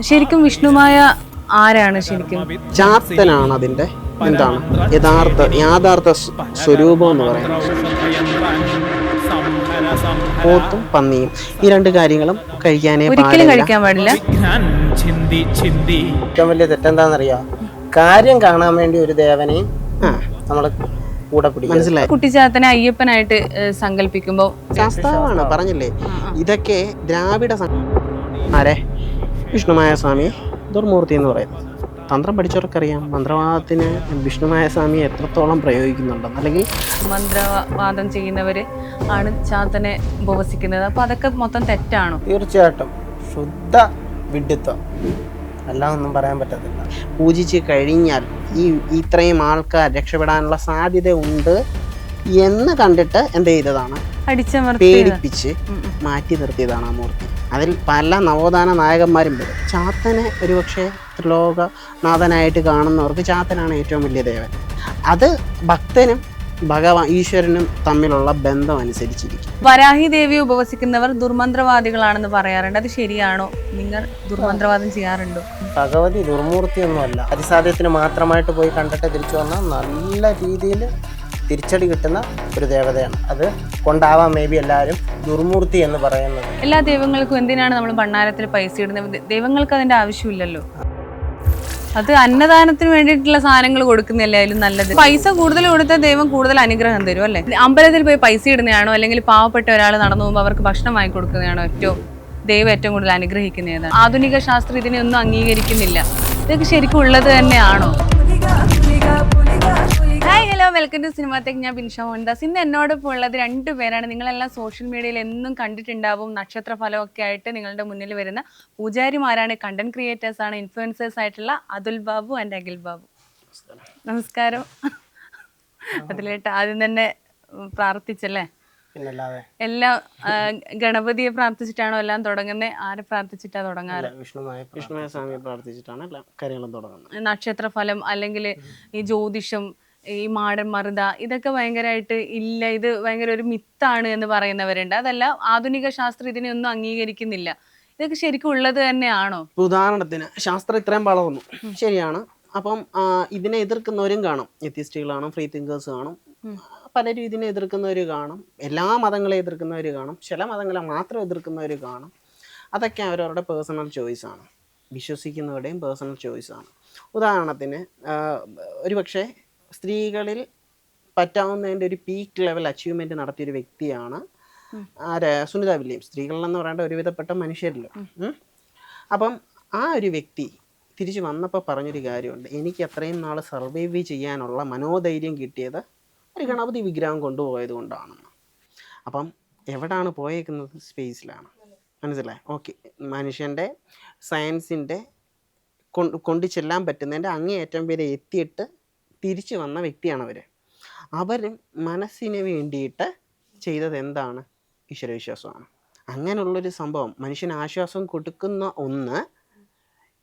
ശരിക്കും വിഷ്ണുമായ ആരാണ് ശരിക്കും? ചാത്തനാണ് അതിന്റെ എന്താണ്? യഥാർത്ഥ യാഥാർത്ഥ സ്വരൂപം എന്ന് പറയുന്നത്. പോത്തും പന്നിയും ഈ രണ്ട് കാര്യങ്ങളും കഴിക്കാനേ ഒരിക്കലും പാടില്ല. കഴിക്കാൻ പാടില്ല. ഏറ്റവും വലിയ തെറ്റെന്താണെന്നറിയാ? കാര്യം കാണാൻ വേണ്ടി ഒരു ദേവനെയും ആ, നമ്മൾ കൂടെ പിടിക്കും. മനസ്സിലായി. കുട്ടിച്ചാത്തനെ അയ്യപ്പനായിട്ട് സങ്കല്പിക്കുമ്പോ ശാസ്താവാണ് പറഞ്ഞില്ലേ? ഇതൊക്കെ ദ്രാവിഡ സം- ആരെ? വിഷ്ണുമായ സ്വാമി ദുർമൂർത്തി എന്ന് പറയുന്നത് തന്ത്രം പഠിച്ചവർക്കറിയാം. മന്ത്രവാദത്തിന് വിഷ്ണുമായ സ്വാമി എത്രത്തോളം പ്രയോഗിക്കുന്നുണ്ടെന്ന്. അല്ലെങ്കിൽ മന്ത്രവാദം ചെയ്യുന്നവർ ആണ് ചാത്തനെ ഉപവസിക്കുന്നത്. അപ്പൊ അതൊക്കെ മൊത്തം തെറ്റാണോ? തീർച്ചയായിട്ടും. ശുദ്ധ വിഡ്ഢിത്വം. എല്ലാം ഒന്നും പറയാൻ പറ്റത്തില്ല. പൂജിച്ച് കഴിഞ്ഞാൽ ഈ ഇത്രയും ആൾക്കാർ രക്ഷപ്പെടാനുള്ള സാധ്യത ഉണ്ട് എന്ന് കണ്ടിട്ട് എന്ത് ചെയ്തതാണ്? അടിച്ചമർത്തി പേടിപ്പിച്ച് മാറ്റി നിർത്തിയതാണ് ആ മൂർത്തി. അതിൽ പല നവോത്ഥാന നായകന്മാരും വരും. ചാത്തനെ ഒരുപക്ഷെ ത്രിലോകനാഥനായിട്ട് കാണുന്നവർക്ക് ചാത്തനാണ് ഏറ്റവും വലിയ ദേവൻ. അത് ഭക്തനും ഭഗവാൻ ഈശ്വരനും തമ്മിലുള്ള ബന്ധം അനുസരിച്ചിരിക്കും വരാഹി ദേവി ഉപവസിക്കുന്നവർ ദുർമന്ത്രവാദികളാണെന്ന് പറയാറുണ്ട്. അത് ശരിയാണോ? നിങ്ങൾ ദുർമന്ത്രവാദം ചെയ്യാറുണ്ടോ? ഭഗവതി ദുർമൂർത്തിയൊന്നുമല്ല. അതിസാധ്യത്തിന് മാത്രമായിട്ട് പോയി കണ്ടിട്ട് തിരിച്ചു വന്നാൽ നല്ല രീതിയിൽ തിരിച്ചടി കിട്ടുന്ന ഒരു ദേവതയാണ്. അത് കൊണ്ടാവാം മേ ബി എല്ലാവരും ദുർമൂർത്തി എന്ന് പറയുന്നത്. എല്ലാ ദൈവങ്ങൾക്കും എന്തിനാണ് നമ്മൾ ഭണ്ണാരത്തിൽ പൈസ ഇടുന്നത്? ദൈവങ്ങൾക്ക് അതിന്റെ ആവശ്യമില്ലല്ലോ. അത് അന്നദാനത്തിന് വേണ്ടിയിട്ടുള്ള സാധനങ്ങൾ കൊടുക്കുന്നതല്ലേ അതിലും നല്ലത്. പൈസ കൂടുതൽ കൊടുത്താൽ ദൈവം കൂടുതൽ അനുഗ്രഹം തരും അല്ലേ? അമ്പലത്തിൽ പോയി പൈസ ഇടുന്നതാണോ? അല്ലെങ്കിൽ പാവപ്പെട്ട ഒരാൾ നടന്നു പോകുമ്പോൾ അവർക്ക് ഭക്ഷണം വാങ്ങി കൊടുക്കുന്നതാണോ? ഏറ്റവും ദൈവം ഏറ്റവും കൂടുതൽ അനുഗ്രഹിക്കുന്ന ഏതാണ് ആധുനിക ശാസ്ത്രം ഇതിനെ ഒന്നും അംഗീകരിക്കുന്നില്ല. ഇതൊക്കെ ശരിക്കും ഉള്ളത് തന്നെയാണോ? ഹലോ വെൽക്കം ടു സിനിമാത്തേക്ക് ഞാൻ ബിൻഷ മോഹൻദാസ്. ഇന്ന് എന്നോടൊപ്പം ഉള്ളത് രണ്ട് പേരാണ്. നിങ്ങളെല്ലാം സോഷ്യൽ മീഡിയയിൽ എന്നും കണ്ടിട്ടുണ്ടാവും. നക്ഷത്ര ഫലമൊക്കെ ആയിട്ട് നിങ്ങളുടെ മുന്നിൽ വരുന്ന പൂജാരിമാരാണ് കണ്ടന്റ് ക്രിയേറ്റേഴ്സ് ആണ് ഇൻഫ്ലുവൻസേഴ്സ് ആയിട്ടുള്ള അതുൽ ബാബു ആൻഡ് അഖിൽ ബാബു. നമസ്കാരം. അതിലേട്ട് ആദ്യം തന്നെ പ്രാർത്ഥിച്ചല്ലേ? എല്ലാ ഗണപതിയെ പ്രാർത്ഥിച്ചിട്ടാണോ എല്ലാം തുടങ്ങുന്നത് ആരെ പ്രാർത്ഥിച്ചിട്ടാ തുടങ്ങാറ്? വിഷ്ണുമായ സ്വാമിയെ പ്രാർത്ഥിച്ചിട്ടാണ് എല്ലാ കാര്യങ്ങളും തുടങ്ങുന്നത്. നക്ഷത്രഫലം അല്ലെങ്കിൽ ഈ ജ്യോതിഷം ഈ മാടൻ മറുത ഇതൊക്കെ ഭയങ്കരമായിട്ട് ഇല്ല ഇത് ഭയങ്കര ഒരു മിത്താണ് എന്ന് പറയുന്നവരുണ്ട്. അതല്ല ആധുനിക ശാസ്ത്രം ഇതിനെ ഒന്നും അംഗീകരിക്കുന്നില്ല. ഇതൊക്കെ ശരിക്കും ഉള്ളത് തന്നെയാണോ? ഉദാഹരണത്തിന് ശാസ്ത്രം ഇത്രയും വളർന്നു. ശരിയാണ്. അപ്പം ഇതിനെ എതിർക്കുന്നവരും കാണും. വ്യത്യസ്തികൾ കാണും. ഫ്രീ തിങ്കേഴ്സ് കാണും പലരും ഇതിനെ എതിർക്കുന്നവർ കാണും. എല്ലാ മതങ്ങളെ എതിർക്കുന്നവർ കാണും. ചില മതങ്ങളെ മാത്രം എതിർക്കുന്നവർ കാണും. അതൊക്കെ അവരവരുടെ പേഴ്സണൽ ചോയ്സാണ് വിശ്വസിക്കുന്നവരുടെയും പേഴ്സണൽ ചോയ്സാണ് ഉദാഹരണത്തിന് ഒരു ഒരുപക്ഷെ സ്ത്രീകളിൽ പറ്റാവുന്നതിന്റെ ഒരു പീക്ക് ലെവൽ അച്ചീവ്മെന്റ് നടത്തിയൊരു വ്യക്തിയാണ് ആര്? സുനിത വില്യംസ് സ്ത്രീകളെന്ന് പറയേണ്ട ഒരുവിധപ്പെട്ട മനുഷ്യരല്ലോ. അപ്പം ആ ഒരു വ്യക്തി തിരിച്ചു വന്നപ്പോൾ പറഞ്ഞൊരു കാര്യമുണ്ട്. എനിക്ക് അത്രയും നാൾ സർവൈവ് ചെയ്യാനുള്ള മനോധൈര്യം കിട്ടിയത് ഒരു ഗണപതി വിഗ്രഹം കൊണ്ടുപോയത് കൊണ്ടാണെന്ന് അപ്പം എവിടാണ് പോയേക്കുന്നത്? സ്പേസിലാണ് മനസ്സിലായി? ഓക്കെ മനുഷ്യന്റെ സയൻസിന്റെ കൊണ്ട് കൊണ്ടു ചെല്ലാൻ പറ്റുന്നതിന്റെ അങ്ങേയറ്റം വരെ എത്തിയിട്ട് തിരിച്ചു വന്ന വ്യക്തിയാണ് അവർ അവരും മനസ്സിന് വേണ്ടിയിട്ട് ചെയ്തത് എന്താണ് ഈശ്വരവിശ്വാസമാണ്. അങ്ങനെയുള്ളൊരു സംഭവം മനുഷ്യന് ആശ്വാസം കൊടുക്കുന്ന ഒന്ന്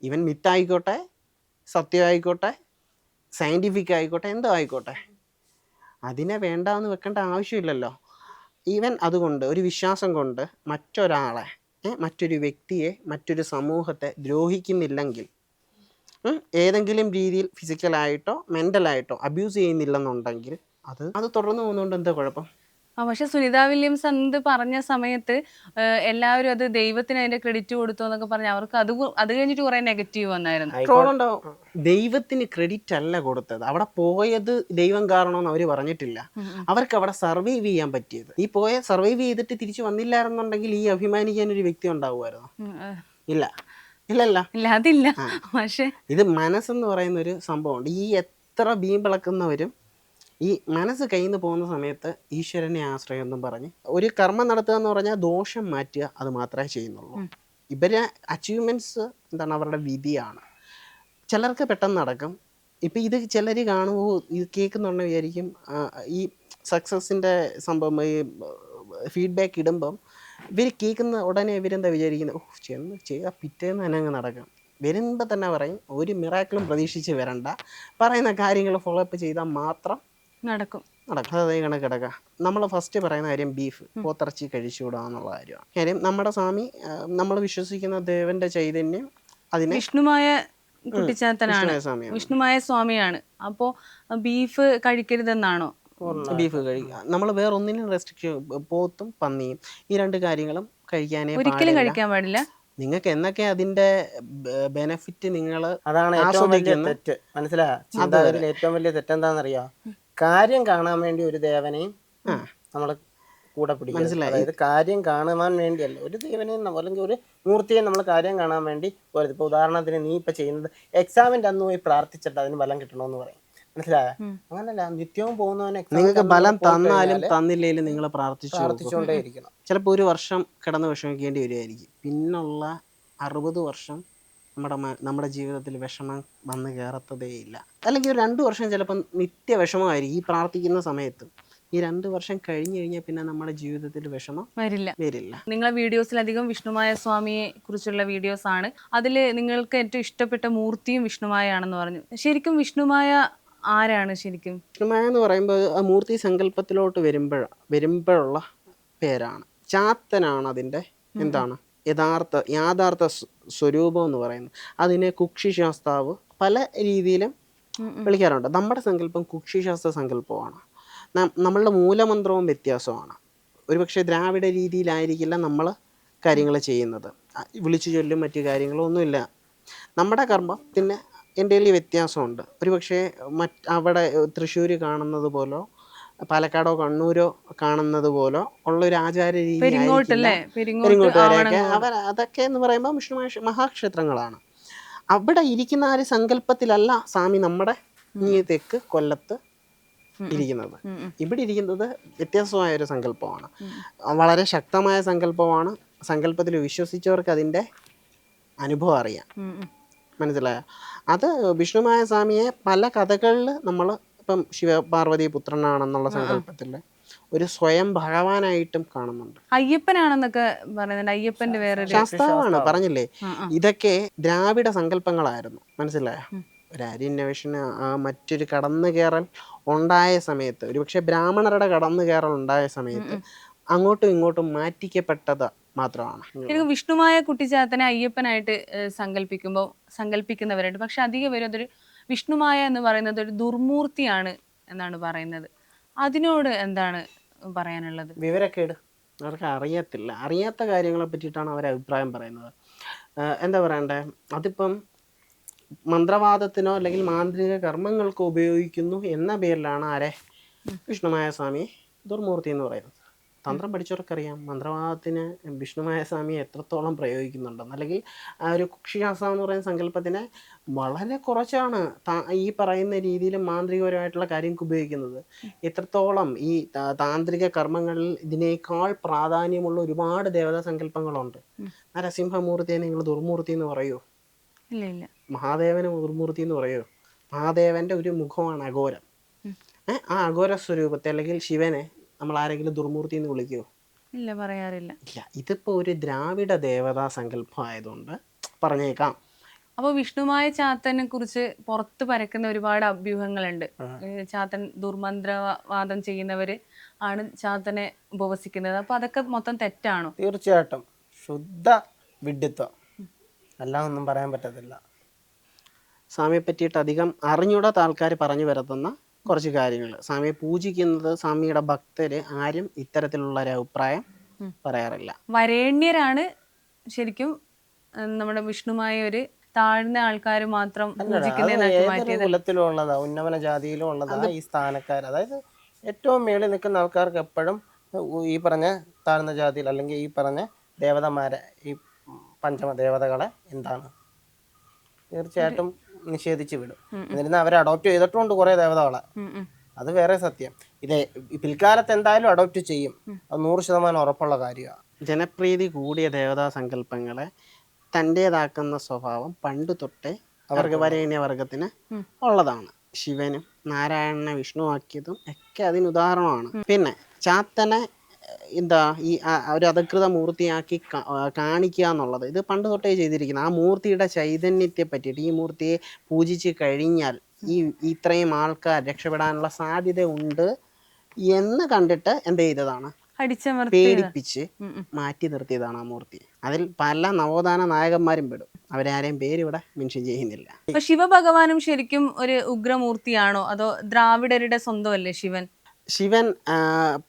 ഇവൻ മിത്തായിക്കോട്ടെ സത്യമായിക്കോട്ടെ സയന്റിഫിക് ആയിക്കോട്ടെ എന്തോ ആയിക്കോട്ടെ. അതിനെ വേണ്ടാന്ന് വെക്കേണ്ട ആവശ്യമില്ലല്ലോ. ഈവൻ അതുകൊണ്ട് ഒരു വിശ്വാസം കൊണ്ട് മറ്റൊരാളെ മറ്റൊരു വ്യക്തിയെ മറ്റൊരു സമൂഹത്തെ ദ്രോഹിക്കുന്നില്ലെങ്കിൽ ഏതെങ്കിലും രീതിയിൽ ഫിസിക്കലായിട്ടോ മെന്റലായിട്ടോ അബ്യൂസ് ചെയ്യുന്നില്ലെന്നുണ്ടെങ്കിൽ അത് അത് തുടർന്ന് പോകുന്നതുകൊണ്ട് എന്താ കുഴപ്പം? ആ പക്ഷെ സുനിത വില്യംസ് എന്ത് പറഞ്ഞ സമയത്ത് എല്ലാവരും അത് ദൈവത്തിന് അതിന്റെ ക്രെഡിറ്റ് കൊടുത്തു എന്നൊക്കെ പറഞ്ഞു അവർക്ക് അത് അത് കഴിഞ്ഞിട്ട് കുറെ നെഗറ്റീവ് വന്നായിരുന്നു. ദൈവത്തിന് ക്രെഡിറ്റ് അല്ല കൊടുത്തത്. അവിടെ പോയത് ദൈവം കാരണമെന്ന് അവർ പറഞ്ഞിട്ടില്ല. അവർക്ക് അവിടെ സർവൈവ് ചെയ്യാൻ പറ്റിയത്. ഈ പോയ സർവൈവ് ചെയ്തിട്ട് തിരിച്ചു വന്നില്ലായിരുന്നുണ്ടെങ്കിൽ ഈ അഭിമാനിക്കാൻ ഒരു വ്യക്തി ഉണ്ടാവുമായിരുന്നു? ഇല്ല. ഇല്ലല്ല. ഇല്ല അതില്ല. പക്ഷേ ഇത് മനസ്സെന്ന് പറയുന്ന ഒരു സംഭവമുണ്ട്. ഈ എത്ര ബീമ്പിളക്കുന്നവരും ഈ മനസ്സ് കയ്യിൽ നിന്ന് പോകുന്ന സമയത്ത് ഈശ്വരനെ ആശ്രയം എന്നും പറഞ്ഞ് ഒരു കർമ്മം നടത്തുക എന്ന് പറഞ്ഞാൽ ദോഷം മാറ്റുക അത് മാത്രമേ ചെയ്യുന്നുള്ളൂ. ഇവരെ അച്ചീവ്മെന്റ്സ് എന്താണ് അവരുടെ വിധിയാണ്. ചിലർക്ക് പെട്ടെന്ന് നടക്കും. ഇപ്പം ഇത് ചിലർ കാണുമ്പോൾ ഇത് കേൾക്കുന്നുണ്ടെങ്കിൽ വിചാരിക്കും ഈ സക്സസിന്റെ സംഭവം ഈ ഫീഡ്ബാക്ക് ഇടുമ്പം ഇവർ കേൾക്കുന്ന ഉടനെ ഇവരെന്താ വിചാരിക്കുന്നത്? ഓഹ് ചെന്ന് ചെയ്ത പിറ്റേന്ന് തന്നെ അങ്ങ് നടക്കും. വരുമ്പോൾ തന്നെ പറയും ഒരു മിറാക്കിളും പ്രതീക്ഷിച്ച് വരണ്ട. പറയുന്ന കാര്യങ്ങൾ ഫോളോ അപ്പ് ചെയ്താൽ മാത്രം നടക്കും. നടക്കും. അതേ കണക്ക് കിടക്കാം. നമ്മൾ ഫസ്റ്റ് പറയുന്ന കാര്യം ബീഫ് പോത്തിറച്ചി കഴിച്ചുകൂടാ എന്നുള്ള കാര്യമാണ്. കാര്യം നമ്മുടെ സ്വാമി നമ്മൾ വിശ്വസിക്കുന്ന ദേവന്റെ ചൈതന്യം അതിനെ വിഷ്ണുമായ കുട്ടിച്ചാത്തനാണ് വിഷ്ണുമായ സ്വാമിയാണ്. വിഷ്ണുമായ സ്വാമിയാണ്. അപ്പോ ബീഫ് കഴിക്കരുതെന്നാണോ? ബീഫ് കഴിക്കുക. നമ്മൾ വേറെ ഒന്നിനും റെസ്ട്രിക്ഷൻ പോത്തും പന്നിയും ഈ രണ്ട് കാര്യങ്ങളും കഴിക്കാനേ ഒരിക്കലും കഴിക്കാൻ പാടില്ല. നിങ്ങൾക്ക് എന്നൊക്കെ അതിന്റെ ബെനഫിറ്റ് നിങ്ങൾ അതാണ് ഏറ്റവും വലിയ തെറ്റ്. മനസ്സിലായ ഏറ്റവും വലിയ തെറ്റെന്താണെന്നറിയോ കാര്യം കാണാൻ വേണ്ടി ഒരു ദേവനെയും നമ്മൾ കൂടെ പിടിക്കും. മനസ്സിലായി. അതായത് കാര്യം കാണുവാൻ വേണ്ടിയല്ല. ഒരു ദേവനെയും അല്ലെങ്കിൽ ഒരു മൂർത്തിയെ നമ്മൾ കാര്യം കാണാൻ വേണ്ടി പോരുത്. ഇപ്പൊ ഉദാഹരണത്തിന് നീ ഇപ്പൊ ചെയ്യുന്നത് എക്സാമിന്റെ അന്ന് പോയി പ്രാർത്ഥിച്ചിട്ട് അതിന് ബലം കിട്ടണമെന്ന് പറയും. മനസ്സിലായ? അങ്ങനല്ല നിത്യവും പോകുന്നവനെ നിങ്ങൾക്ക് ബലം തന്നാലും തന്നില്ലെങ്കിലും തന്നില്ലേലും നിങ്ങൾ പ്രാർത്ഥിച്ചു. പ്രാർത്ഥിച്ചുകൊണ്ടേ ഇരിക്കണം ചിലപ്പോൾ ഒരു വർഷം കിടന്ന് വിഷമിക്കേണ്ടി വരുമായിരിക്കും പിന്നുള്ള അറുപത് വർഷം നമ്മുടെ നമ്മുടെ ജീവിതത്തിൽ വിഷമം വന്ന് കയറത്തതേയില്ല അല്ലെങ്കിൽ ഒരു രണ്ട് വർഷം ചിലപ്പോൾ നിത്യ വിഷമമായിരിക്കും. ഈ പ്രാർത്ഥിക്കുന്ന സമയത്ത് ഈ രണ്ട് വർഷം കഴിഞ്ഞു കഴിഞ്ഞാൽ പിന്നെ നമ്മുടെ ജീവിതത്തിൽ വിഷമം വരില്ല. വരില്ല. നിങ്ങളെ വീഡിയോസിലധികം വിഷ്ണുമായ സ്വാമിയെ കുറിച്ചുള്ള വീഡിയോസ് ആണ് അതിൽ നിങ്ങൾക്ക് ഏറ്റവും ഇഷ്ടപ്പെട്ട മൂർത്തിയും വിഷ്ണുമായ ആണെന്ന് പറഞ്ഞു. ശരിക്കും വിഷ്ണുമായ ആരാണ് ശരിക്കും? കൃഷ്ണമായ എന്ന് പറയുമ്പോൾ ആ മൂർത്തി സങ്കല്പത്തിലോട്ട് വരുമ്പോഴ വരുമ്പോഴുള്ള പേരാണ്. ചാത്തനാണ് അതിന്റെ എന്താണ്? യഥാർത്ഥ യാഥാർത്ഥ സ്വ- സ്വരൂപം എന്ന് പറയുന്നത്. അതിനെ കുക്ഷി ശാസ്താവ് പല രീതിയിലും വിളിക്കാറുണ്ട്. നമ്മുടെ സങ്കല്പം കുക്ഷി ശാസ്ത്ര സങ്കല്പമാണ്. നം- നമ്മളുടെ മൂലമന്ത്രവും വ്യത്യാസമാണ്. ഒരുപക്ഷെ ദ്രാവിഡ രീതിയിലായിരിക്കില്ല നമ്മൾ കാര്യങ്ങൾ ചെയ്യുന്നത്. ആ, വിളിച്ചു ചൊല്ലും മറ്റു കാര്യങ്ങളും ഒന്നുമില്ല നമ്മുടെ കർമ്മത്തിന് എന്റെ വ്യത്യാസമുണ്ട്. ഒരു പക്ഷേ മറ്റ് അവിടെ തൃശ്ശൂർ കാണുന്നത് പോലോ പാലക്കാടോ കണ്ണൂരോ കാണുന്നത് പോലോ ഉള്ള ഒരു ആചാര രീതി പെരിങ്ങോട്ടുകാരെയൊക്കെ അവർ അതൊക്കെ എന്ന് പറയുമ്പോൾ വിഷ്ണു മഹാക്ഷേത്രങ്ങളാണ്. അവിടെ ഇരിക്കുന്ന ആ ഒരു സങ്കല്പത്തിലല്ല സ്വാമി നമ്മുടെ ഈ തെക്ക് കൊല്ലത്ത് ഇരിക്കുന്നത്. ഇവിടെ ഇരിക്കുന്നത് വ്യത്യസ്തമായ ഒരു സങ്കല്പമാണ്. വളരെ ശക്തമായ സങ്കല്പമാണ്. സങ്കല്പത്തിൽ വിശ്വസിച്ചവർക്ക് അതിന്റെ അനുഭവം അറിയാം. മനസ്സിലായ? അത് വിഷ്ണുമായ സ്വാമിയെ പല കഥകളിൽ നമ്മൾ ഇപ്പം ശിവപാർവതി പുത്രനാണെന്നുള്ള സങ്കല്പത്തിൽ ഒരു സ്വയം ഭഗവാനായിട്ടും കാണുന്നുണ്ട്. അയ്യപ്പനാണെന്നൊക്കെ പറയുന്നുണ്ട്. അയ്യപ്പന്റെ വേറെ ശാസ്താവാണ് പറഞ്ഞില്ലേ. ഇതൊക്കെ ദ്രാവിഡ സങ്കല്പങ്ങളായിരുന്നു. മനസ്സിലായ? ഒരു അരിന്വേഷണ ആ മറ്റൊരു കടന്നു കയറൽ ഉണ്ടായ സമയത്ത് ഒരുപക്ഷെ ബ്രാഹ്മണരുടെ കടന്നു കയറൽ ഉണ്ടായ സമയത്ത് അങ്ങോട്ടും ഇങ്ങോട്ടും മാറ്റിക്കപ്പെട്ടത് മാത്രമാണ്. ശരിക്കും വിഷ്ണുമായ കുട്ടിച്ചാത്തനെ അയ്യപ്പനായിട്ട് സങ്കല്പിക്കുമ്പോൾ സങ്കല്പിക്കുന്നവരുണ്ട്. പക്ഷെ അധികം പേരും അതൊരു വിഷ്ണുമായ എന്ന് പറയുന്നത് ഒരു ദുർമൂർത്തിയാണ് എന്നാണ് പറയുന്നത്. അതിനോട് എന്താണ് പറയാനുള്ളത്? വിവരക്കേട് അവർക്ക് അറിയത്തില്ല. അറിയാത്ത കാര്യങ്ങളെ പറ്റിയിട്ടാണ് അവർ അഭിപ്രായം പറയുന്നത്. എന്താ പറയണ്ടേ? അതിപ്പം മന്ത്രവാദത്തിനോ അല്ലെങ്കിൽ മാന്ത്രിക കർമ്മങ്ങൾക്കോ ഉപയോഗിക്കുന്നു എന്ന പേരിലാണ് ആരെ? വിഷ്ണുമായ സ്വാമി ദുർമൂർത്തി എന്ന് പറയുന്നത്. തന്ത്രം പഠിച്ചവർക്കറിയാം. മന്ത്രവാദത്തിന് വിഷ്ണുമായ സ്വാമി എത്രത്തോളം പ്രയോഗിക്കുന്നുണ്ടെന്ന്. അല്ലെങ്കിൽ ആ ഒരു കുക്ഷിയാസം എന്ന് പറയുന്ന സങ്കല്പത്തിനെ വളരെ കുറച്ചാണ് ഈ പറയുന്ന രീതിയിൽ മാന്ത്രികപരമായിട്ടുള്ള കാര്യങ്ങൾക്ക് ഉപയോഗിക്കുന്നത്. എത്രത്തോളം ഈ താന്ത്രിക കർമ്മങ്ങളിൽ ഇതിനേക്കാൾ പ്രാധാന്യമുള്ള ഒരുപാട് ദേവതാ സങ്കല്പങ്ങളുണ്ട്. നരസിംഹമൂർത്തിയെ നിങ്ങൾ ദുർമൂർത്തി എന്ന് പറയൂ? മഹാദേവനെ ദുർമൂർത്തി എന്ന് പറയൂ? മഹാദേവന്റെ ഒരു മുഖമാണ് അഘോരം. ആ അഘോര സ്വരൂപത്തെ അല്ലെങ്കിൽ ശിവനെ നമ്മൾ ആരെങ്കിലും ദുർമൂർത്തി എന്ന് വിളിക്കുമോ ഇല്ല പറയാറില്ല. ഇല്ല ഇതിപ്പോ ഒരു ദ്രാവിഡ ദേവതാ സങ്കല്പം ആയതുകൊണ്ട് പറഞ്ഞേക്കാം. അപ്പോൾ വിഷ്ണുമായ ചാത്തനെ കുറിച്ച് പുറത്ത് പരക്കുന്ന ഒരുപാട് അഭ്യൂഹങ്ങളുണ്ട്. ചാത്തൻ ദുർമന്ത്രവാദം ചെയ്യുന്നവര് ആണ് ചാത്തനെ ഉപവസിക്കുന്നത്. അപ്പൊ അതൊക്കെ മൊത്തം തെറ്റാണോ? തീർച്ചയായിട്ടും. ശുദ്ധ വിഡ്ഢിത്വം. അല്ലാന്നൊന്നും ഒന്നും പറയാൻ പറ്റത്തില്ല. സ്വാമിയെ പറ്റിയിട്ട് അധികം അറിഞ്ഞൂടാത്ത ആൾക്കാർ പറഞ്ഞു വരുത്തുന്ന കുറച്ച് കാര്യങ്ങൾ. സ്വാമിയെ പൂജിക്കുന്നത് സ്വാമിയുടെ ഭക്തര് ആരും ഇത്തരത്തിലുള്ള ഒരു അഭിപ്രായം പറയാറില്ല. വരേണ്യരാണ് ശരിക്കും നമ്മുടെ വിഷ്ണുമായ ഒരു താഴ്ന്ന ആൾക്കാർ മാത്രം കുലത്തിലുള്ളതാ ഉന്നമന ജാതിയിലും ഉള്ളതാ ഈ സ്ഥാനക്കാർ അതായത് ഏറ്റവും മേളിൽ നിൽക്കുന്ന ആൾക്കാർക്ക് എപ്പോഴും ഈ പറഞ്ഞ താഴ്ന്ന ജാതിയിൽ അല്ലെങ്കിൽ ഈ പറഞ്ഞ ദേവതമാരെ ഈ പഞ്ചമ ദേവതകളെ എന്താണ്? തീർച്ചയായിട്ടും നിഷേധിച്ച് വിടും. എന്നിരുന്ന അവർ അഡോപ്റ്റ് ചെയ്തിട്ടുണ്ട് കുറെ ദേവതകളെ. അത് വേറെ സത്യം. ഇത് പിൽക്കാലത്ത് എന്തായാലും അഡോപ്റ്റ് ചെയ്യും. അത് നൂറ് ശതമാനം ഉറപ്പുള്ള കാര്യമാണ് ജനപ്രീതി കൂടിയ ദേവതാ സങ്കല്പങ്ങളെ തന്റേതാക്കുന്ന സ്വഭാവം പണ്ട് തൊട്ടേ അവർക്ക് വരേണ്യ വർഗത്തിന് ഉള്ളതാണ്. ശിവനും നാരായണനെ വിഷ്ണുവാക്കിയതും ഒക്കെ അതിന് ഉദാഹരണമാണ്. പിന്നെ ചാത്തനെ എന്താ ഈ ഒരു അധികൃത മൂർത്തിയാക്കി കാണിക്കുക എന്നുള്ളത്. ഇത് പണ്ട് തൊട്ടേ ചെയ്തിരിക്കുന്നത് ആ മൂർത്തിയുടെ ചൈതന്യത്തെ പറ്റിയിട്ട് ഈ മൂർത്തിയെ പൂജിച്ച് കഴിഞ്ഞാൽ ഈ ഇത്രയും ആൾക്കാർ രക്ഷപ്പെടാനുള്ള സാധ്യത ഉണ്ട് എന്ന് കണ്ടിട്ട് എന്ത് ചെയ്തതാണ്? പേടിപ്പിച്ച്. മാറ്റി നിർത്തിയതാണ് ആ മൂർത്തി. അതിൽ പല നവോത്ഥാന നായകന്മാരും പെടും. അവരാരെയും പേര് ഇവിടെ മെൻഷൻ ചെയ്യുന്നില്ല ശിവഭഗവാനും ശരിക്കും ഒരു ഉഗ്രമൂർത്തിയാണോ? അതോ ദ്രാവിഡരുടെ സ്വന്തമല്ലേ ശിവൻ? ശിവൻ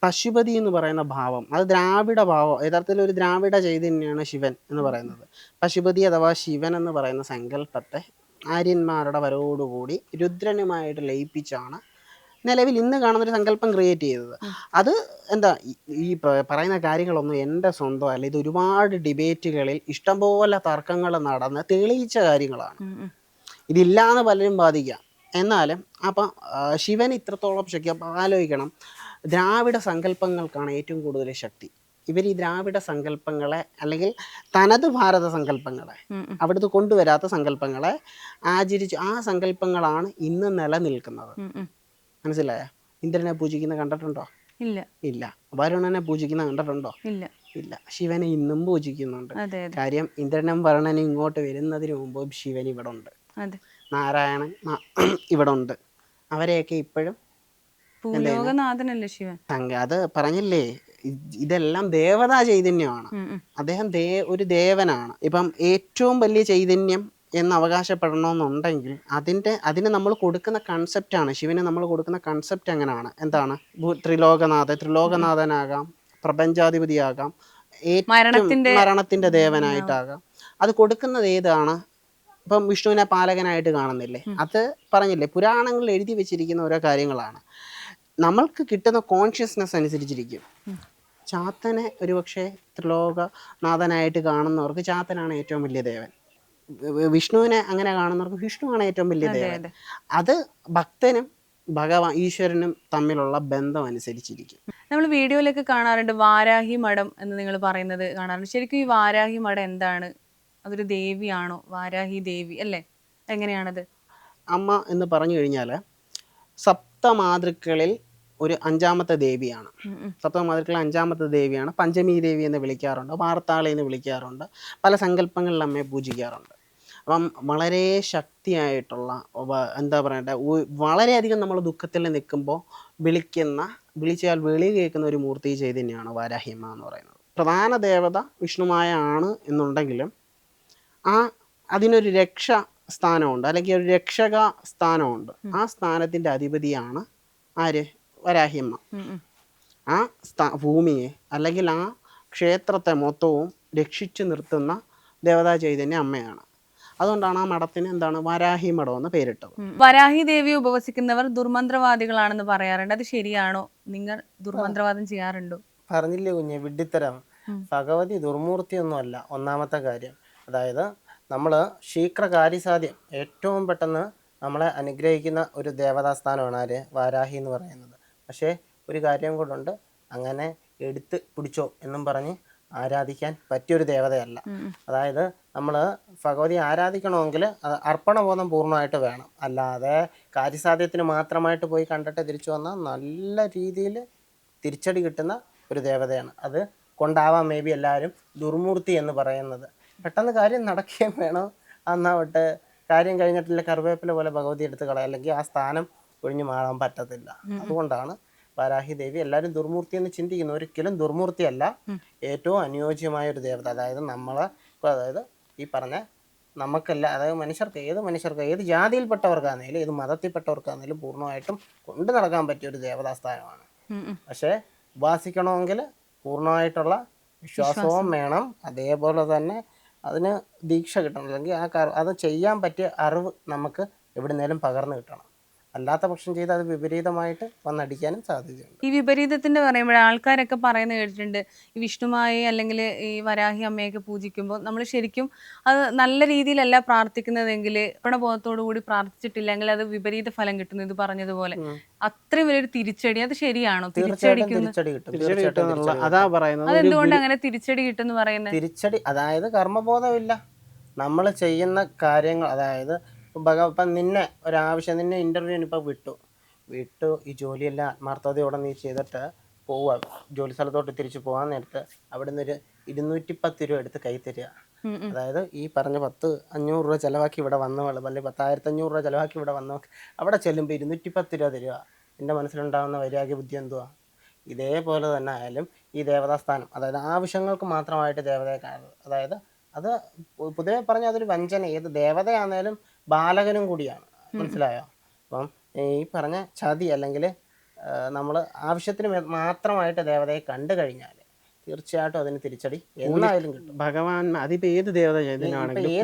പശുപതി എന്ന് പറയുന്ന ഭാവം അത് ദ്രാവിഡ ഭാവം യഥാർത്ഥത്തിൽ ഒരു ദ്രാവിഡ ചൈതന്യമാണ് ശിവൻ എന്ന് പറയുന്നത്. പശുപതി അഥവാ ശിവൻ എന്ന് പറയുന്ന സങ്കല്പത്തെ ആര്യന്മാരുടെ വരവോടുകൂടി രുദ്രനുമായിട്ട് ലയിപ്പിച്ചാണ് നിലവിൽ ഇന്ന് കാണുന്ന ഒരു സങ്കല്പം ക്രിയേറ്റ് ചെയ്തത്. അത് എന്താ ഈ- പറയുന്ന കാര്യങ്ങളൊന്നും എന്റെ സ്വന്തമല്ല ഇത് ഒരുപാട് ഡിബേറ്റുകളിൽ ഇഷ്ടംപോലെ തർക്കങ്ങൾ നടന്ന് തെളിയിച്ച കാര്യങ്ങളാണ്. ഇതില്ലാന്ന് പലരും ബാധിക്കാം എന്നാലും അപ്പം ശിവൻ ഇത്രത്തോളം ശക്തി അപ്പം ആലോചിക്കണം. ദ്രാവിഡ സങ്കല്പങ്ങൾക്കാണ് ഏറ്റവും കൂടുതൽ ശക്തി. ഇവർ ഈ ദ്രാവിഡ സങ്കല്പങ്ങളെ അല്ലെങ്കിൽ തനത് ഭാരത സങ്കല്പങ്ങളെ ഉം. കൊണ്ടുവരാത്ത സങ്കല്പങ്ങളെ ആചരിച്ച് ആ സങ്കല്പങ്ങളാണ് ഇന്ന് നിലനിൽക്കുന്നത്. മനസ്സിലായ? ഇന്ദ്രനെ പൂജിക്കുന്ന കണ്ടിട്ടുണ്ടോ? ഇല്ല. ഇല്ല. വരുണനെ പൂജിക്കുന്ന കണ്ടിട്ടുണ്ടോ? ഇല്ല. ഇല്ല. ശിവനെ ഇന്നും പൂജിക്കുന്നുണ്ട്. കാര്യം ഇന്ദ്രനും വരുണനും ഇങ്ങോട്ട് വരുന്നതിന് മുമ്പ് ശിവൻ ഇവിടെ ഉണ്ട്. നാരായണൻ ഇവിടെ ഉണ്ട് അവരെയൊക്കെ ഇപ്പോഴും ഭൂലോകനാഥനല്ലേ ശിവൻ? അത് പറഞ്ഞില്ലേ? ഇതെല്ലാം ദേവതാ ചൈതന്യമാണ്. അദ്ദേഹം ദേ ഒരു ദേവനാണ്. ഇപ്പം ഏറ്റവും വലിയ ചൈതന്യം എന്ന് അവകാശപ്പെടണമെന്നുണ്ടെങ്കിൽ അതിന്റെ അതിന് നമ്മൾ കൊടുക്കുന്ന കൺസെപ്റ്റാണ് ശിവന് നമ്മൾ കൊടുക്കുന്ന കൺസെപ്റ്റ് എങ്ങനെയാണ്? എന്താണ്? ത്രിലോകനാഥ ത്രിലോകനാഥനാകാം പ്രപഞ്ചാധിപതിയാകാം മരണത്തിന്റെ ദേവനായിട്ടാകാം. അത് കൊടുക്കുന്നത് ഏതാണ്? ഇപ്പം വിഷ്ണുവിനെ പാലകനായിട്ട് കാണുന്നില്ലേ? അത് പറഞ്ഞില്ലേ? പുരാണങ്ങളിൽ എഴുതി വെച്ചിരിക്കുന്ന ഓരോ കാര്യങ്ങളാണ്. നമ്മൾക്ക് കിട്ടുന്ന കോൺഷ്യസ്നെസ് അനുസരിച്ചിരിക്കും. ചാത്തനെ ഒരുപക്ഷെ ത്രിലോകനാഥനായിട്ട് കാണുന്നവർക്ക് ചാത്തനാണ് ഏറ്റവും വലിയ ദേവൻ. വിഷ്ണുവിനെ അങ്ങനെ കാണുന്നവർക്ക് വിഷ്ണുവാണ് ഏറ്റവും വലിയ ദേവൻ. അതെ. അത് ഭക്തനും ഭഗവാൻ ഈശ്വരനും തമ്മിലുള്ള ബന്ധം അനുസരിച്ചിരിക്കും. നമ്മൾ വീഡിയോയിലൊക്കെ കാണാറുണ്ട് വാരാഹി മഠം എന്ന് നിങ്ങൾ പറയുന്നത് കാണാറുണ്ട്. ശരിക്കും ഈ വാരാഹി മഠം എന്താണ്? അതൊരു ദേവിയാണോ? വാരാഹി ദേവി അല്ലേ? എങ്ങനെയാണത്? അമ്മ എന്ന് പറഞ്ഞു കഴിഞ്ഞാൽ സപ്തമാതൃക്കളിൽ ഒരു അഞ്ചാമത്തെ ദേവിയാണ്. സപ്തമാതൃക്കളിൽ അഞ്ചാമത്തെ ദേവിയാണ്. പഞ്ചമി ദേവി എന്ന് വിളിക്കാറുണ്ട്. വാർത്താളി എന്ന് വിളിക്കാറുണ്ട്. പല സങ്കല്പങ്ങളിൽ അമ്മയെ പൂജിക്കാറുണ്ട്. അപ്പം വളരെ ശക്തിയായിട്ടുള്ള എന്താ പറയണ്ടേ വളരെയധികം നമ്മൾ ദുഃഖത്തിൽ നിൽക്കുമ്പോൾ വിളിക്കുന്ന വിളിച്ചാൽ വെളി കേൾക്കുന്ന ഒരു മൂർത്തി ചൈതന്യമാണ് വാരാഹിയമ്മ എന്ന് പറയുന്നത്. പ്രധാന ദേവത വിഷ്ണുമായ ആണ് എന്നുണ്ടെങ്കിലും ആ അതിനൊരു രക്ഷ സ്ഥാനമുണ്ട് അല്ലെങ്കിൽ ഒരു രക്ഷക സ്ഥാനമുണ്ട്. ആ സ്ഥാനത്തിന്റെ അധിപതിയാണ് ആര്? വരാഹിയമ്മ. ആ സ്ഥാ ഭൂമിയെ അല്ലെങ്കിൽ ആ ക്ഷേത്രത്തെ മൊത്തവും രക്ഷിച്ചു നിർത്തുന്ന ദേവതാ ചൈതന്യ അമ്മയാണ്. അതുകൊണ്ടാണ് ആ മഠത്തിന് എന്താണ്? വരാഹി മഠം എന്ന് പേരിട്ടത്. വരാഹി ദേവി ഉപവസിക്കുന്നവർ ദുർമന്ത്രവാദികളാണെന്ന് പറയാറുണ്ട്. അത് ശരിയാണോ? നിങ്ങൾ ദുർമന്ത്രവാദം ചെയ്യാറുണ്ടോ? പറഞ്ഞില്ലേ കുഞ്ഞെ വിഡ്ഢിത്തരം. ഭഗവതി ദുർമൂർത്തിയൊന്നുമല്ല. ഒന്നാമത്തെ കാര്യം. അതായത് നമ്മൾ ശീഘ്ര സാധ്യം ഏറ്റവും പെട്ടെന്ന് നമ്മളെ അനുഗ്രഹിക്കുന്ന ഒരു ദേവതാസ്ഥാനമാണ് ആര്? വാരാഹി എന്ന് പറയുന്നത്. പക്ഷേ ഒരു കാര്യം കൊണ്ടുണ്ട് അങ്ങനെ എടുത്ത് പിടിച്ചോ എന്നും പറഞ്ഞ് ആരാധിക്കാൻ പറ്റിയൊരു ദേവതയല്ല. അതായത് നമ്മൾ ഭഗവതി ആരാധിക്കണമെങ്കിൽ അത് അർപ്പണബോധം പൂർണമായിട്ട് വേണം. അല്ലാതെ കാര്യസാധ്യത്തിന് മാത്രമായിട്ട് പോയി കണ്ടിട്ട് തിരിച്ചു വന്നാൽ നല്ല രീതിയിൽ തിരിച്ചടി കിട്ടുന്ന ഒരു ദേവതയാണ്. അത് കൊണ്ടാവാം മേ ബി എല്ലാവരും ദുർമൂർത്തി എന്ന് പറയുന്നത്. പെട്ടെന്ന് കാര്യം നടക്കുകയും വേണം. എന്നാവട്ടെ കാര്യം കഴിഞ്ഞിട്ടില്ല കറിവേപ്പില പോലെ ഭഗവതി എടുത്ത് കളയാം. അല്ലെങ്കിൽ ആ സ്ഥാനം ഒഴിഞ്ഞു മാറാൻ പറ്റത്തില്ല. അതുകൊണ്ടാണ് വാരാഹി ദേവി എല്ലാവരും ദുർമൂർത്തി എന്ന് ചിന്തിക്കുന്നു. ഒരിക്കലും ദുർമൂർത്തിയല്ല. ഏറ്റവും അനുയോജ്യമായ ഒരു ദേവത. അതായത് നമ്മളെ ഇപ്പോൾ അതായത് ഈ പറഞ്ഞ നമുക്കല്ല അതായത് മനുഷ്യർക്ക് ഏത് മനുഷ്യർക്ക് ഏത് ജാതിയിൽപ്പെട്ടവർക്കാണെങ്കിലും ഏത് മതത്തിൽപ്പെട്ടവർക്കാണെങ്കിലും പൂർണമായിട്ടും കൊണ്ടു നടക്കാൻ പറ്റിയ ഒരു ദേവതാസ്ഥാനമാണ്. പക്ഷേ ഉപാസിക്കണമെങ്കിൽ പൂർണമായിട്ടുള്ള വിശ്വാസവും വേണം. അതേപോലെ തന്നെ അതിന് ദീക്ഷ കിട്ടണം. അല്ലെങ്കിൽ ആ അത് ചെയ്യാൻ പറ്റിയ അറിവ് നമുക്ക് എവിടെ എവിടുന്നേലും പകർന്നു കിട്ടണം. അല്ലാത്ത പക്ഷം ചെയ്ത് അത് വിപരീതമായിട്ട് വന്നടിക്കാനും സാധ്യതയുണ്ട്. ഈ വിപരീതത്തിന്റെ പറയുമ്പോൾ ആൾക്കാരൊക്കെ പറയുന്നത് കേട്ടിട്ടുണ്ട് ഈ വിഷ്ണുമായി അല്ലെങ്കിൽ ഈ വരാഹി അമ്മയൊക്കെ പൂജിക്കുമ്പോൾ നമ്മൾ ശരിക്കും അത് നല്ല രീതിയിലല്ല പ്രാർത്ഥിക്കുന്നതെങ്കിൽ ബോധത്തോടു കൂടി പ്രാർത്ഥിച്ചിട്ടില്ലെങ്കിൽ അത് വിപരീത ഫലം കിട്ടുന്നു ഇത് പറഞ്ഞതുപോലെ. അത്രയും വലിയൊരു തിരിച്ചടി അത് ശരിയാണോ? തിരിച്ചടിക്കുന്നു തിരിച്ചടി അതാ പറയുന്നത്. അതെന്തുകൊണ്ട് അങ്ങനെ തിരിച്ചടി കിട്ടുന്നു പറയുന്നത്? തിരിച്ചടി അതായത് കർമ്മബോധമില്ല. നമ്മൾ ചെയ്യുന്ന കാര്യങ്ങൾ അതായത് ഭഗ ഇപ്പം നിന്നെ ഒരാവശ്യം നിന്നെ ഇന്റർവ്യൂവിന് ഇപ്പോൾ വിട്ടു. വിട്ടു ഈ ജോലിയെല്ലാം ആത്മാർത്ഥതയോടെ നീ ചെയ്തിട്ട് പോവുക. ജോലി സ്ഥലത്തോട്ട് തിരിച്ചു പോകാൻ നേരത്ത് അവിടെ നിന്ന് ഒരു ഇരുന്നൂറ്റി പത്ത് രൂപ എടുത്ത് കൈ തരിക. അതായത് ഈ പറഞ്ഞ പത്ത് അഞ്ഞൂറ് രൂപ ചിലവാക്കി ഇവിടെ വന്നവൾ അല്ലെങ്കിൽ പത്തായിരത്തി അഞ്ഞൂറ് രൂപ ചിലവാക്കി ഇവിടെ വന്നവ അവിടെ ചെല്ലുമ്പോൾ ഇരുന്നൂറ്റി പത്ത് രൂപ തരിക എന്റെ മനസ്സിലുണ്ടാകുന്ന വൈരാഗ്യ ബുദ്ധി എന്തുവാ? ഇതേപോലെ തന്നെ ആയാലും ഈ ദേവതാസ്ഥാനം അതായത് ആവശ്യങ്ങൾക്ക് മാത്രമായിട്ട് ദേവതയെ കാണുന്നത് അതായത് അത് പൊതുവെ പറഞ്ഞാൽ അതൊരു വഞ്ചന. ഏത് ദേവതയാണേലും ബാലകനും കൂടിയാണ്. മനസ്സിലായോ? അപ്പം ഈ പറഞ്ഞ ചതി അല്ലെങ്കിൽ നമ്മൾ ആവശ്യത്തിന് മാത്രമായിട്ട് ദേവതയെ കണ്ടു കഴിഞ്ഞാൽ തീർച്ചയായിട്ടും അതിന് തിരിച്ചടി എന്നായാലും കിട്ടും. ഭഗവാൻ അതിപ്പോ ഏത് ദേവത ഏത്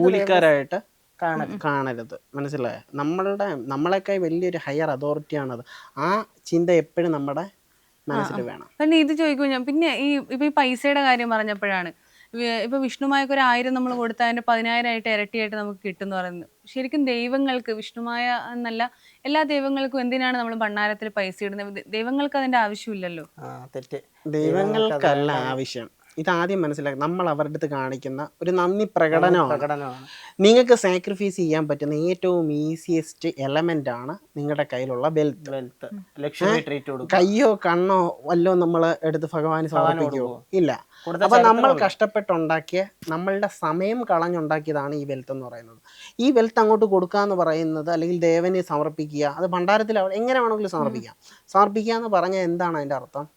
കൂലിക്കാരായിട്ട് കാണരുത്. മനസ്സിലായ മനസ്സിലായോ? നമ്മളുടെ നമ്മളെക്കാൾ വലിയൊരു ഹയർ അതോറിറ്റി അതോറിറ്റിയാണത് ആ ചിന്ത എപ്പോഴും നമ്മുടെ മനസ്സിൽ വേണം. പിന്നെ ഇത് ചോദിക്കും ഞാൻ. പിന്നെ ഈ ഇപ്പൊ ഈ പൈസയുടെ കാര്യം പറഞ്ഞപ്പോഴാണ്. ഇപ്പൊ വിഷ്ണുമായൊക്കെ ഒരു ആയിരം നമ്മൾ കൊടുത്താൽ അതിന്റെ പതിനായിരം ആയിട്ട് ഇരട്ടിയായിട്ട് നമുക്ക് കിട്ടും എന്ന് പറയുന്നത്. ശരിക്കും ദൈവങ്ങൾക്ക് വിഷ്ണുമായ എന്നല്ല എല്ലാ ദൈവങ്ങൾക്കും എന്തിനാണ് നമ്മൾ ഭണ്ണാരത്തിൽ പൈസ ഇടുന്നത്? ദൈവങ്ങൾക്ക് അതിന്റെ ആവശ്യമില്ലല്ലോ. ആ തെറ്റ്. ദൈവങ്ങൾക്കല്ല ആവശ്യം. ഇതാദ്യം മനസ്സിലാക്കി നമ്മൾ അവരുടെ അടുത്ത് കാണിക്കുന്ന ഒരു നന്ദി പ്രകടനമാണ്. പ്രകടനമാണ്. നിങ്ങൾക്ക് സാക്രിഫൈസ് ചെയ്യാൻ പറ്റുന്ന ഏറ്റവും ഈസിയസ്റ്റ് എലമെന്റ് ആണ് നിങ്ങളുടെ കയ്യിലുള്ള വെൽത്ത് വെൽത്ത് ലക്ഷ്മി ട്രീറ്റ് കൊടുക്കും കയ്യോ കണ്ണോ വല്ലോ നമ്മൾ എടുത്ത് ഭഗവാന് സമർപ്പിക്കുമോ ഇല്ല. കൊടുത്ത അപ്പൊ നമ്മൾ. കഷ്ടപ്പെട്ടുണ്ടാക്കിയ നമ്മളുടെ സമയം കളഞ്ഞുണ്ടാക്കിയതാണ് ഈ വെൽത്ത് എന്ന് പറയുന്നത്. ഈ വെൽത്ത് അങ്ങോട്ട് കൊടുക്കുക എന്ന് പറയുന്നത് അല്ലെങ്കിൽ ദേവന് സമർപ്പിക്കുക അത് ഭണ്ഡാരത്തിൽ അവിടെ എങ്ങനെ വേണമെങ്കിലും സമർപ്പിക്കാം. സമർപ്പിക്കുക എന്ന് പറഞ്ഞാൽ എന്താണ് അതിന്റെ അർത്ഥം?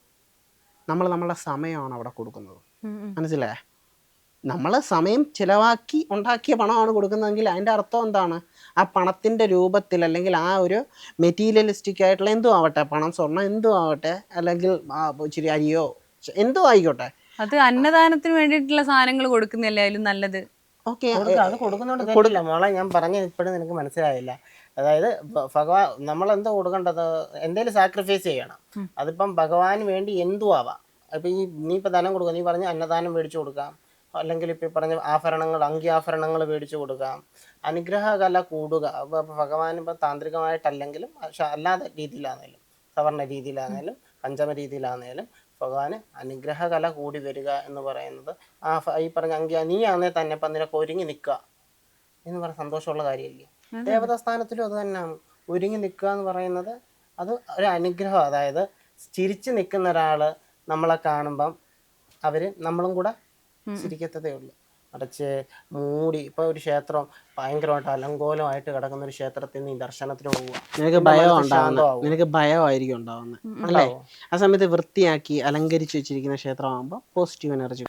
നമ്മൾ നമ്മളുടെ സമയമാണ് അവിടെ കൊടുക്കുന്നത്. മനസ്സിലായേ? നമ്മൾ സമയം ചിലവാക്കി ഉണ്ടാക്കിയ പണമാണ് കൊടുക്കുന്നതെങ്കിൽ അതിന്റെ അർത്ഥം എന്താണ്? ആ പണത്തിന്റെ രൂപത്തിൽ അല്ലെങ്കിൽ ആ ഒരു മെറ്റീരിയലിസ്റ്റിക് ആയിട്ടുള്ള എന്തും ആവട്ടെ പണം സ്വർണം എന്തും ആവട്ടെ അല്ലെങ്കിൽ ഇച്ചിരി അരിയോ എന്തും ആയിക്കോട്ടെ. അത് അന്നദാനത്തിന് വേണ്ടിയിട്ടുള്ള സാധനങ്ങൾ കൊടുക്കുന്നതല്ലേ അതിലും നല്ലത്? ഓക്കെ അത് കൊടുക്കുന്നോണ്ട് കൊടുക്കില്ല മോളെ ഞാൻ പറഞ്ഞ ഇപ്പോഴും നിനക്ക് മനസ്സിലായില്ല. അതായത് ഭഗവാൻ നമ്മൾ എന്തോ കൊടുക്കേണ്ടത്? എന്തെങ്കിലും സാക്രിഫൈസ് ചെയ്യണം. അതിപ്പം ഭഗവാന് വേണ്ടി എന്തും ആവാം. ഇപ്പം ഈ നീ ഇപ്പോൾ ധനം കൊടുക്കുക നീ പറഞ്ഞ അന്നദാനം മേടിച്ചു കൊടുക്കാം. അല്ലെങ്കിൽ ഇപ്പോൾ പറഞ്ഞ ആഭരണങ്ങൾ അങ്കി ആഭരണങ്ങൾ മേടിച്ചു കൊടുക്കാം. അനുഗ്രഹ കല കൂടുക ഭഗവാൻ ഇപ്പോൾ താന്ത്രികമായിട്ടല്ലെങ്കിലും പക്ഷെ അല്ലാതെ രീതിയിലാണെങ്കിലും സവർണ രീതിയിലാണെങ്കിലും പഞ്ചമ രീതിയിലാണെങ്കിലും ഭഗവാന് അനുഗ്രഹകല കൂടി വരിക എന്ന് പറയുന്നത് ആ ഈ പറഞ്ഞ അങ്കി നീ ആണേ തന്നെ ഇപ്പം നിനക്ക് ഒരുങ്ങി നിൽക്കുക എന്ന് പറഞ്ഞ സന്തോഷമുള്ള കാര്യമില്ലേ? ദേവതാ സ്ഥാനത്തിലും അത് തന്നെയാണ്. ഒരുങ്ങി നിൽക്കുക എന്ന് പറയുന്നത് അത് ഒരു അനുഗ്രഹം. അതായത് ചിരിച്ചു നിൽക്കുന്ന ഒരാൾ നമ്മളെ കാണുമ്പം അവർ നമ്മളും കൂടെ ചിരിക്കത്തതേ ഉള്ളൂ. മറിച്ച് മൂടി ഇപ്പൊ ഒരു ക്ഷേത്രം ഭയങ്കരമായിട്ട് അലങ്കോലമായിട്ട് കിടക്കുന്ന ഒരു ക്ഷേത്രത്തിൽ നിന്ന് ദർശനത്തിന് പോവുക. നിനക്ക് ഭയം ഉണ്ടാവുന്നത് നിനക്ക് ഭയമായിരിക്കും ഉണ്ടാവുന്നത്. അല്ലേ? ആ സമയത്ത് വൃത്തിയാക്കി അലങ്കരിച്ചു വെച്ചിരിക്കുന്ന ക്ഷേത്രമാകുമ്പോൾ പോസിറ്റീവ് എനർജി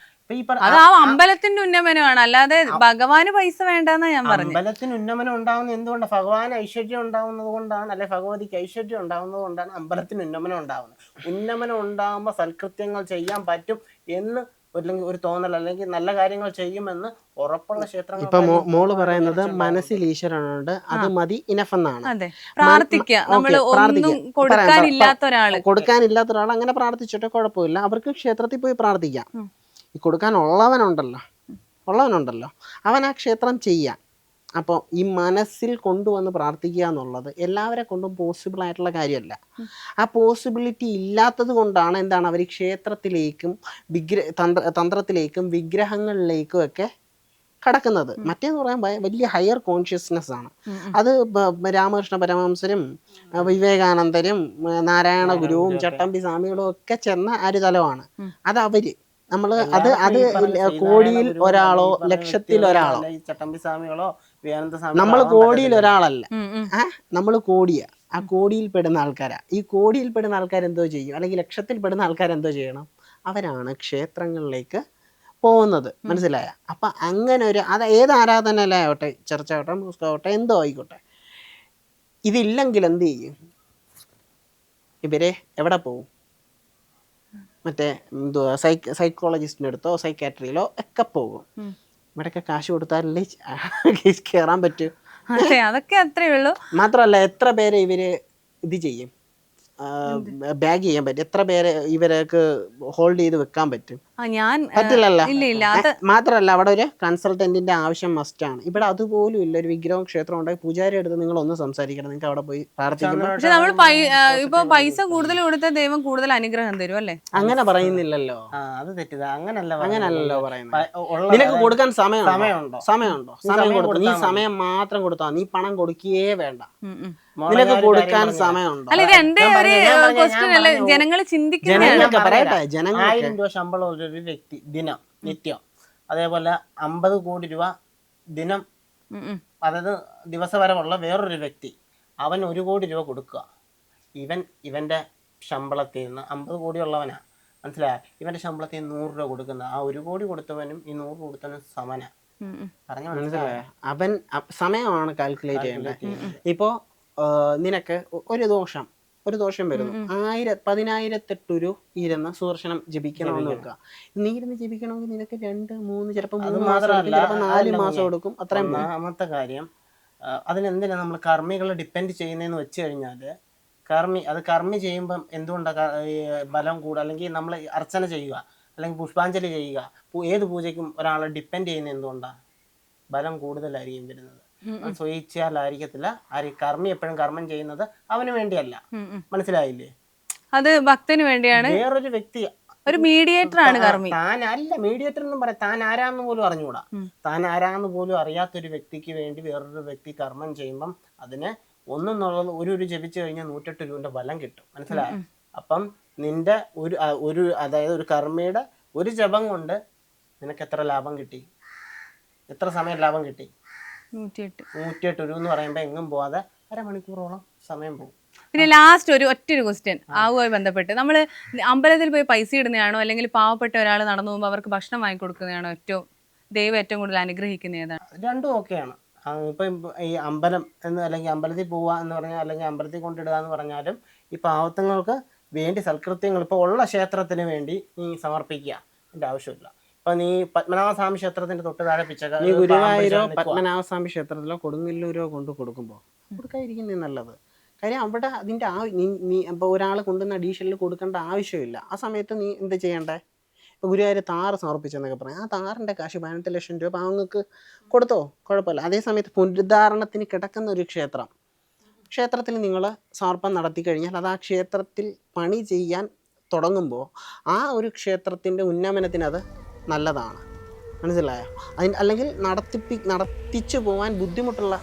അത് ആ അമ്പലത്തിന്റെ ഉന്നമനമാണ്. അല്ലാതെ ഭഗവാന് പൈസ വേണ്ടെന്നാ ഞാൻ പറഞ്ഞു. അമ്പലത്തിന് ഉന്നമനം ഉണ്ടാവുന്ന എന്തുകൊണ്ടാണ് ഭഗവാൻ ഐശ്വര്യം ഉണ്ടാവുന്നത് കൊണ്ടാണ് അല്ലെ ഭഗവതിക്ക് ഐശ്വര്യം ഉണ്ടാവുന്നത് കൊണ്ടാണ് അമ്പലത്തിന് ഉന്നമനം ഉണ്ടാവുന്നത്. ഉന്നമനം ഉണ്ടാകുമ്പോൾ സൽകൃത്യങ്ങൾ ചെയ്യാൻ പറ്റും എന്ന് അല്ലെങ്കിൽ ഒരു തോന്നൽ അല്ലെങ്കിൽ നല്ല കാര്യങ്ങൾ ചെയ്യുമെന്ന് ഉറപ്പുള്ള ക്ഷേത്രങ്ങൾ ഇപ്പൊ മോൾ പറയുന്നത് മനസ്സിൽ ഈശ്വരനുണ്ട് അത് മതി ഇനഫ് എന്നാണ്. കൊടുക്കാനില്ലാത്ത ഒരാൾ അങ്ങനെ പ്രാർത്ഥിച്ചിട്ട് കുഴപ്പമില്ല. അവർക്ക് ക്ഷേത്രത്തിൽ പോയി പ്രാർത്ഥിക്കാം. ഈ കൊടുക്കാൻ ഉള്ളവനുണ്ടല്ലോ. ഉള്ളവനുണ്ടല്ലോ. അവൻ ആ ക്ഷേത്രം ചെയ്യാം. അപ്പോൾ ഈ മനസ്സിൽ കൊണ്ടുവന്ന് പ്രാർത്ഥിക്കുക എന്നുള്ളത് എല്ലാവരെ കൊണ്ടും പോസിബിൾ ആയിട്ടുള്ള കാര്യമല്ല. ആ പോസിബിലിറ്റി ഇല്ലാത്തത് കൊണ്ടാണ് എന്താണ് അവർ ക്ഷേത്രത്തിലേക്കും വിഗ്ര തന്ത്ര തന്ത്രത്തിലേക്കും വിഗ്രഹങ്ങളിലേക്കും ഒക്കെ കടക്കുന്നത്. മറ്റേന്ന് പറയാൻ വലിയ ഹയർ കോൺഷ്യസ്നെസ് ആണ്. അത് രാമകൃഷ്ണ പരമഹംസരും വിവേകാനന്ദരും നാരായണ ഗുരുവും ചട്ടമ്പി സ്വാമികളും ഒക്കെ ചെന്ന ആ ഒരു തലമാണ്. അത് അവർ. നമ്മൾ അത് അത് കോടിയിൽ ഒരാളോ ലക്ഷത്തിൽ ഒരാളോ. ചട്ടമ്പി സ്വാമികളോ നമ്മൾ കോടിയിൽ ഒരാളല്ല. നമ്മൾ കോടിയാ. ആ കോടിയിൽ പെടുന്ന ആൾക്കാരാ. ഈ കോടിയിൽ പെടുന്ന ആൾക്കാർ എന്തോ ചെയ്യും? അല്ലെങ്കിൽ ലക്ഷത്തിൽ പെടുന്ന ആൾക്കാർ എന്തോ ചെയ്യണം? അവരാണ് ക്ഷേത്രങ്ങളിലേക്ക് പോകുന്നത്. മനസ്സിലായ? അപ്പൊ അങ്ങനെ ഒരു അത് ഏത് ആരാധനയിലാവട്ടെ ചർച്ച ആവട്ടെ മുസ്കാവട്ടെ എന്തോ ആയിക്കോട്ടെ. ഇതില്ലെങ്കിൽ എന്ത് ചെയ്യും? ഇവരെ എവിടെ പോവും? മറ്റേ എന്തുവാ സൈക്ക് സൈക്കോളജിസ്റ്റിന്റെ അടുത്തോ സൈക്കാട്രിയിലോ ഒക്കെ പോകും. ഇവിടെയൊക്കെ കാശ് കൊടുത്താലല്ലേ കയറാൻ പറ്റൂ. അതെ അതൊക്കെ അത്രേ ഉള്ളൂ. മാത്രമല്ല എത്ര പേരെ ഇവർ ഇത് ചെയ്യും? ബാഗ് ചെയ്യാൻ പറ്റും. എത്ര പേരെ ഇവരൊക്കെ ഹോൾഡ് ചെയ്ത് വെക്കാൻ പറ്റും? ആ ഞാൻ പറ്റില്ലല്ലോ. ഇല്ല ഇല്ല അത് മാത്രമല്ല അവിടെ ഒരു കൺസൾട്ടന്റിന്റെ ആവശ്യം മസ്റ്റാണ് ഇവിടെ അതുപോലും ഇല്ല. ഒരു വിഗ്രഹം ക്ഷേത്രം ഉണ്ടെങ്കിൽ പൂജാരി എടുത്ത് നിങ്ങൾ ഒന്ന് സംസാരിക്കണം. നിങ്ങൾക്ക് അവിടെ പോയി പ്രാർത്ഥിക്കണം നമ്മൾ ഇപ്പൊ പൈസ കൂടുതൽ കൊടുത്ത ദൈവം കൂടുതൽ അനുഗ്രഹം തരും അല്ലേ? അങ്ങനെ പറയുന്നില്ലല്ലോ. ആ അത് തെറ്റില്ല. അങ്ങനല്ല അങ്ങനല്ലല്ലോ പറയുന്നത്. നിനക്ക് കൊടുക്കാൻ സമയമുണ്ടോ? സമയമുണ്ടോ? സമയമുണ്ടോ? നീ സമയം കൊടുക്കും നീ സമയം മാത്രം കൊടുത്താൽ നീ പണം കൊടുക്കുകയേ വേണ്ട. നിനക്ക് കൊടുക്കാൻ സമയമുണ്ടോ? അല്ല ഇത് എന്റെ ഒരു ക്വസ്റ്റ്യൻ അല്ല. ജനങ്ങൾ ചിന്തിക്കുന്ന ജനങ്ങൾക്ക് പറയട്ടെ. ജനങ്ങൾക്ക്. ആയിരം രൂപ ശമ്പളം ഉള്ള ഒരു വ്യക്തി ദിനം നിത്യം. അതേപോലെ അമ്പത് കോടി രൂപ ദിനം. അതായത് ദിവസപരമുള്ള വേറൊരു വ്യക്തി അവൻ ഒരു കോടി രൂപ കൊടുക്കുക. ഇവൻ ഇവന്റെ ശമ്പളത്തിൽ നിന്ന് അമ്പത് കോടി ഉള്ളവനാ. മനസ്സിലായ? ഇവന്റെ ശമ്പളത്തിൽ നിന്ന് നൂറ് രൂപ കൊടുക്കുന്ന ആ ഒരു കോടി കൊടുത്തവനും ഈ നൂറ് കൊടുത്തവനും സമന. ഉം, ഉം. പറഞ്ഞു? മനസ്സിലായോ? അവൻ അ- സമയമാണ് കാൽക്കുലേറ്റ് ചെയ്യേണ്ടത്. ഇപ്പോൾ നിനക്ക് ഒരു ദോഷം ഒരു ദോഷം വരുന്നു. ആയിര പതിനായിരത്തെട്ടൊരു ഇരുന്ന് സുദർശനം ജപിക്കണമെന്ന് വെക്കുക. നീ ഇരുന്ന് ജപിക്കണമെങ്കിൽ നിനക്ക് രണ്ട് മൂന്ന് ചിലപ്പോൾ മൂന്ന് മാസം ചിലപ്പോൾ നാല് മാസം. എടുക്കും. അത്രയും പോകും. കാര്യം അതിനെന്തിനാ നമ്മൾ കർമ്മികളെ ഡിപ്പെൻഡ് ചെയ്യുന്നതെന്ന് വെച്ച് കഴിഞ്ഞാൽ കർമ്മി അത് കർമ്മി ചെയ്യുമ്പം എന്തുകൊണ്ടാണ് ബലം കൂടുക? അല്ലെങ്കിൽ നമ്മൾ അർച്ചന ചെയ്യുക അല്ലെങ്കിൽ പുഷ്പാഞ്ജലി ചെയ്യുക ഏത് പൂജയ്ക്കും ഒരാളെ ഡിപ്പെൻഡ് ചെയ്യുന്നത് എന്തുകൊണ്ടാണ് ബലം കൂടുതലായിരിക്കും വരുന്നത്. സ്വയിച്ചാലായിരിക്കത്തില്ല ആര് കർമ്മി എപ്പോഴും കർമ്മം ചെയ്യുന്നത് അവന് വേണ്ടിയല്ല. മനസ്സിലായില്ലേ? അത് ഭക്തന് വേണ്ടിയാണ്. വേറൊരു വ്യക്തി ഒരു മീഡിയേറ്റർ ആണ് കർമ്മി. താൻ അല്ല മീഡിയേറ്റർ എന്നും പറയാം. താൻ ആരാന്ന് പോലും അറിഞ്ഞുകൂടാ. താൻ ആരാന്ന് പോലും അറിയാത്തൊരു വ്യക്തിക്ക് വേണ്ടി വേറൊരു വ്യക്തി കർമ്മം ചെയ്യുമ്പം അതിന് ഒന്നെന്നുള്ളത് ഒരു ഒരു ജപിച്ചു കഴിഞ്ഞാൽ നൂറ്റെട്ട് രൂപന്റെ ബലം കിട്ടും. മനസ്സിലായോ? അപ്പം നിന്റെ ഒരു ഒരു അതായത് ഒരു കർമ്മിയുടെ ഒരു ജപം കൊണ്ട് നിനക്ക് എത്ര ലാഭം കിട്ടി? എത്ര സമയം ലാഭം കിട്ടി? നൂറ്റിയെട്ട്. നൂറ്റിയെട്ട് രൂപ എന്ന് പറയുമ്പോൾ എങ്ങും പോവാതെ അരമണിക്കൂറോളം സമയം പോകും. പിന്നെ ലാസ്റ്റ് ഒരു ഒറ്റൊരു ക്വസ്റ്റ്യൻ ആവുമായി ബന്ധപ്പെട്ട് നമ്മൾ അമ്പലത്തിൽ പോയി പൈസ ഇടുന്നതാണോ അല്ലെങ്കിൽ പാവപ്പെട്ട ഒരാൾ നടന്നു പോകുമ്പോൾ അവർക്ക് ഭക്ഷണം വാങ്ങിക്കൊടുക്കുന്നതാണോ ഏറ്റവും ദൈവം ഏറ്റവും കൂടുതൽ അനുഗ്രഹിക്കുന്ന ഏതാണ്? രണ്ടും ഓക്കെയാണ്. ഇപ്പം ഈ അമ്പലം എന്ന് അല്ലെങ്കിൽ അമ്പലത്തിൽ പോവുക എന്ന് പറഞ്ഞാൽ അല്ലെങ്കിൽ അമ്പലത്തിൽ കൊണ്ടിടുക എന്ന് പറഞ്ഞാലും ഈ പാവത്തങ്ങൾക്ക് വേണ്ടി സൽകൃത്യങ്ങൾ ഇപ്പോൾ ഉള്ള ക്ഷേത്രത്തിന് വേണ്ടി ഈ സമർപ്പിക്കുക. എന്റെ ആവശ്യമില്ല. ഇപ്പൊ നീ പത്മനാഭസ്വാമി ക്ഷേത്രത്തിന്റെ തൊട്ട് താഴെ പിച്ചക്ക നീ ഗുരുവായൂരോ പത്മനാഭസ്വാമി ക്ഷേത്രത്തിലോ കൊടുങ്ങല്ലൂരോ കൊണ്ട് കൊടുക്കുമ്പോൾ കൊടുക്കാതിരിക്കുന്നേ നല്ലത്. കാര്യം അവിടെ അതിന്റെ ആ നീ ഇപ്പൊ ഒരാളെ ഒരാൾ കൊണ്ടുവന്ന അഡീഷനിൽ കൊടുക്കേണ്ട ആവശ്യമില്ല. ആ സമയത്ത് നീ എന്ത് ചെയ്യണ്ടേ? ഇപ്പോൾ ഗുരുവായൂർ താറ് സമർപ്പിച്ചെന്നൊക്കെ പറയാം. ആ താറിന്റെ കാശ് പതിനെട്ട് ലക്ഷം രൂപ പാവങ്ങൾക്ക് കൊടുത്തോ? കുഴപ്പമില്ല. അതേസമയത്ത് പുനരുദ്ധാരണത്തിന് കിടക്കുന്ന ഒരു ക്ഷേത്രം. ക്ഷേത്രത്തിൽ നിങ്ങൾ സമർപ്പണം നടത്തി കഴിഞ്ഞാൽ അത് ആ ക്ഷേത്രത്തിൽ പണി ചെയ്യാൻ തുടങ്ങുമ്പോൾ ആ ഒരു ക്ഷേത്രത്തിന്റെ ഉന്നമനത്തിന് അത് നല്ലതാണ്. മനസ്സിലായോ? അതിന് അല്ലെങ്കിൽ നടത്തിപ്പി നടത്തിച്ചു പോകാൻ ബുദ്ധിമുട്ടുള്ള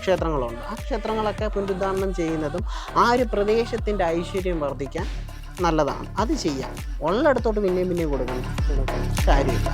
ക്ഷേത്രങ്ങളുണ്ട്. ആ ക്ഷേത്രങ്ങളൊക്കെ പുനരുദ്ധാരണം ചെയ്യുന്നതും ആ ഒരു പ്രദേശത്തിന്റെ ഐശ്വര്യം വർദ്ധിക്കാൻ നല്ലതാണ്. അത് ചെയ്യാം. ഉള്ളിടത്തോട്ട് പിന്നെയും പിന്നെയും കൊടുക്കണം. കാര്യമില്ല.